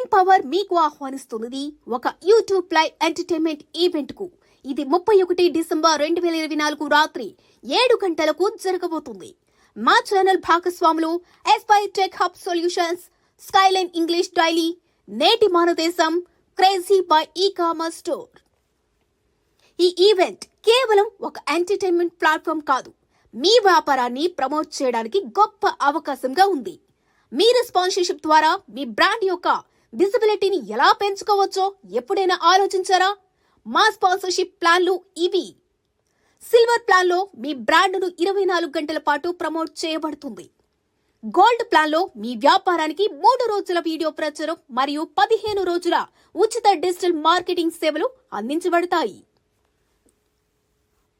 King power మీకు ఆహ్వానిస్తున్నది ఒక YouTube live entertainment ఈవెంట్కు ఇది ముప్పై ఒకటి డిసెంబర్ రెండు వేల ఇరవై నాలుగు రాత్రి ఏడు గంటలకు జరగబోతుంది. మా ఛానల్ భాగస్వాములు SPI tech hub solutions skyline English daily Neti Manadesam crazy buy ఈ కామర్స్ స్టోర్. ఈ ఈవెంట్ కేవలం ఒక ఎంటర్టైన్మెంట్ ప్లాట్ఫామ్ కాదు. మీ వ్యాపారాన్ని ప్రమోట్ చేయడానికి గొప్ప అవకాశంగా ఉంది. మీరు స్పాన్సర్షిప్ ద్వారా మీ బ్రాండ్ యొక్క విజిబిలిటీని ఎలా పెంచుకోవచ్చో ఎప్పుడైనా ఆలోచించారా? మా స్పాన్సర్షిప్ ప్లాన్లు ఇవి. సిల్వర్ ప్లాన్లో మీ బ్రాండ్ను ఇరవై నాలుగు గంటల పాటు ప్రమోట్ చేయబడుతుంది. గోల్డ్ ప్లాన్లో మీ వ్యాపారానికి మూడు రోజుల వీడియో ప్రచారం మరియు పదిహేను రోజుల ఉచిత డిజిటల్ మార్కెటింగ్ సేవలు అందించబడతాయి.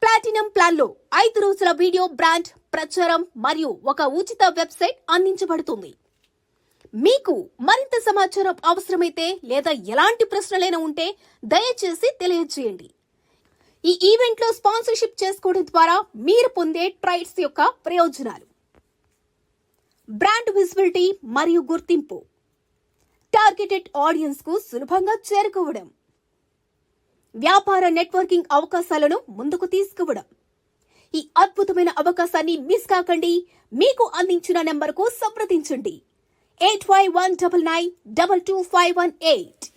ప్లాటినం ప్లాన్లో ఐదు రోజుల వీడియో బ్రాండ్ ప్రచారం మరియు ఒక ఉచిత వెబ్సైట్ అందించబడుతుంది. మీకు మరింత సమాచారం అవసరమైతే లేదా ఎలాంటి ప్రశ్నలైనా ఉంటే దయచేసి తెలియజేయండి. ఈ ఈవెంట్లో స్పాన్సర్షిప్ చేసుకోవడం ద్వారా మీరు పొందే ట్రైడ్స్ యొక్క ప్రయోజనాలు. బ్రాండ్ విజిబిలిటీ మరియు గుర్తింపు. టార్గెటెడ్ ఆడియన్స్కు సులభంగా చేరుకోవడం. వ్యాపార నెట్వర్కింగ్ అవకాశాలను ముందుకు తీసుకోవడం. ఈ అద్భుతమైన అవకాశాన్ని మిస్ కాకండి. మీకు అందించిన నెంబర్కు సంప్రదించండి. 8Y199 22518.